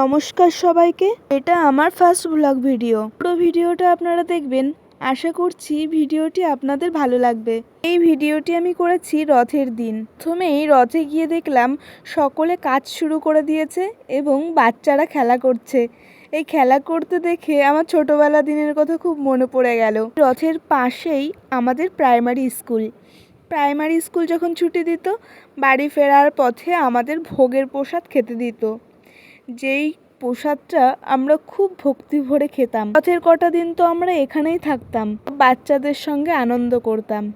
নমস্কার সবাইকে। এটা আমার ফার্স্ট ব্লগ ভিডিও পুরো ভিডিওটা আপনারা দেখবেন। আশা করছি ভিডিওটি আপনাদের ভালো লাগবে। এই ভিডিওটি আমি করেছি রথের দিন। প্রথমেই রথে গিয়ে দেখলাম সকলে কাজ শুরু করে দিয়েছে এবং বাচ্চারা খেলা করছে। এই খেলা করতে দেখে আমার ছোটবেলা দিনের কথা খুব মনে পড়ে গেল। রথের পাশেই আমাদের প্রাইমারি স্কুল প্রাইমারি স্কুল যখন ছুটি দিত, বাড়ি ফেরার পথে আমাদের ভোগের প্রসাদ খেতে দিত। যেই প্রসাদটা আমরা খুব ভক্তি ভরে খেতাম। পথের কটা দিন তো আমরা এখানেই থাকতাম। বাচ্চাদের সঙ্গে আনন্দ করতাম।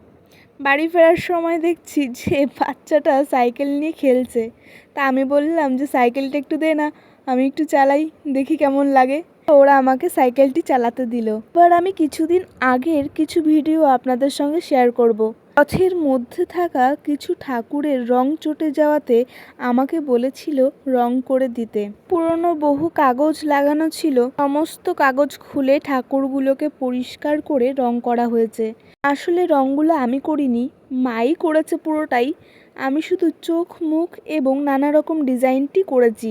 বাড়ি ফেরার সময় দেখছি যে বাচ্চাটা সাইকেল নিয়ে খেলছে। তা আমি বললাম যে, সাইকেলটা একটু দে না, আমি একটু চালাই, দেখি কেমন লাগে। ওরা আমাকে সাইকেলটি চালাতে দিল। এবার আমি কিছুদিন আগের কিছু ভিডিও আপনাদের সঙ্গে শেয়ার করব। রথের মধ্যে থাকা কিছু ঠাকুরের রং চটে যাওয়াতে আমাকে বলেছিল রং করে দিতে। পুরনো বহু কাগজ লাগানো ছিল। সমস্ত কাগজ খুলে ঠাকুরগুলোকে পরিষ্কার করে রং করা হয়েছে। আসলে রংগুলো আমি করিনি, মাই করেছে পুরোটাই। আমি শুধু চোখ, মুখ এবং নানা রকম ডিজাইনটি করেছি।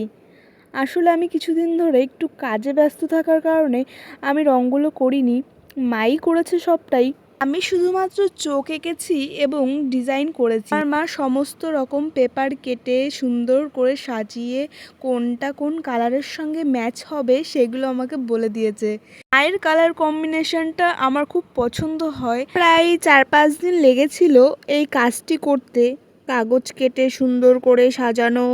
আসলে আমি কিছুদিন ধরে একটু কাজে ব্যস্ত থাকার কারণে আমি রঙগুলো করিনি, মাই করেছে সবটাই। আমি শুধুমাত্র চোখ এঁকেছি এবং ডিজাইন করেছি। আমার মা সমস্ত রকম পেপার কেটে সুন্দর করে সাজিয়ে কোনটা কোন কালারের সঙ্গে ম্যাচ হবে সেগুলো আমাকে বলে দিয়েছে। মায়ের কালার কম্বিনেশনটা আমার খুব পছন্দ হয়। প্রায় চার পাঁচ দিন লেগেছিল এই কাজটি করতে। কাগজ কেটে সুন্দর করে সাজানো,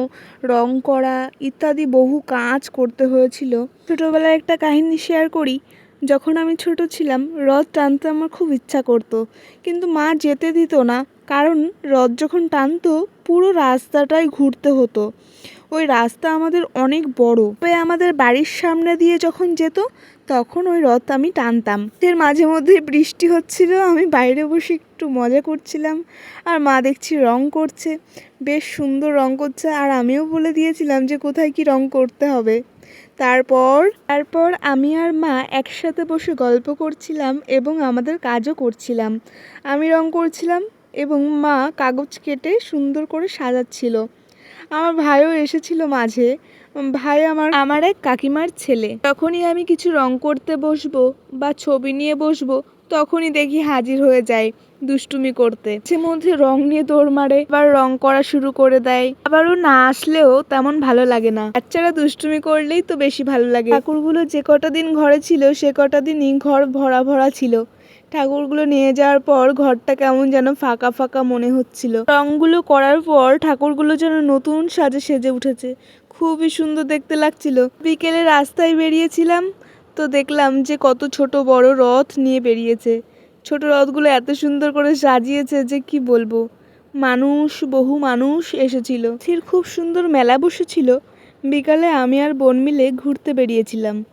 রং করা ইত্যাদি বহু কাজ করতে হয়েছিল। ছোটোবেলায় একটা কাহিনী শেয়ার করি। যখন আমি ছোট ছিলাম রথ টানতে আমার খুব ইচ্ছা করতো। কিন্তু মা যেতে দিত না, কারণ রথ যখন টানতো, পুরো রাস্তাটাই ঘুরতে হতো। ওই রাস্তা আমাদের অনেক বড়। তবে আমাদের বাড়ির সামনে দিয়ে যখন যেত, তখন ওই রথ আমি টানতাম। এর মাঝে মধ্যে বৃষ্টি হচ্ছিল, আমি বাইরে বসে একটু মজা করছিলাম। আর মা দেখছি রং করছে, বেশ সুন্দর রং করছে। আর আমিও বলে দিয়েছিলাম যে, কোথায় কি রং করতে হবে। তারপর তারপর আমি আর মা একসাথে বসে গল্প করছিলাম এবং আমাদের কাজও করছিলাম। আমি রং করছিলাম এবং মা কাগজ কেটে সুন্দর করে সাজাচ্ছিল। আমার ভাইও এসেছিল মাঝে। ভাই আমার আমার এক কাকিমার ছেলে। যখনই আমি কিছু রং করতে বসবো বা ছবি নিয়ে বসবো, তখনই দেখি হাজির হয়ে যায় দুষ্টুমি করতে। সে মধ্যে রং নিয়ে দৌড় মারে, আবার রং করা শুরু করে দেয়। আবার ও না আসলেও তেমন ভালো লাগে না। বাচ্চারা দুষ্টুমি করলেই তো বেশি ভালো লাগে। ঠাকুরগুলো যে কটা দিন ঘরে ছিল, সে কটা দিনই ঘর ভরা ভরা ছিল। ঠাকুরগুলো নিয়ে যাওয়ার পর ঘরটা কেমন যেন ফাঁকা ফাঁকা মনে হচ্ছিল। রংগুলো করার পর ঠাকুরগুলো যেন নতুন সাজে সেজে উঠেছে। খুবই সুন্দর দেখতে লাগছিল। বিকেলে রাস্তায় বেরিয়েছিলাম তো দেখলাম যে কত ছোট বড় রথ নিয়ে বেরিয়েছে। ছোট রথগুলো এত সুন্দর করে সাজিয়েছে যে কি বলব? মানুষ, বহু মানুষ এসেছিল। খুব সুন্দর মেলা বসেছিল। বিকালে আমি আর বোন মিলে ঘুরতে বেরিয়েছিলাম।